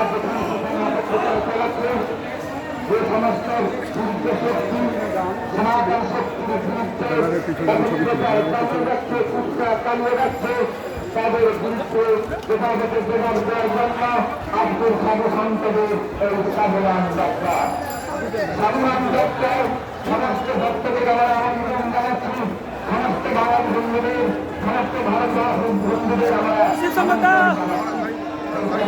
জায়গায় যেখানে সেখানে অপপ্রচার চালাচ্ছে যে সমস্ত যুদ্ধ শক্তি সনাতন শক্তির বিরুদ্ধে পবিত্রতার চালিয়ে যাচ্ছে কুচকা চালিয়ে যাচ্ছে তাদের বিরুদ্ধে যেভাবে জবাব দেওয়ার জন্য আব্দুল সাধু এই সাধুরাম যাত্রা সাধুরাম যাত্রা সমস্ত ভক্তদের আমরা আমন্ত্রণ জানাচ্ছি সমস্ত বাঙালি বন্ধুদের সমস্ত ভারত বন্ধুদের আমরা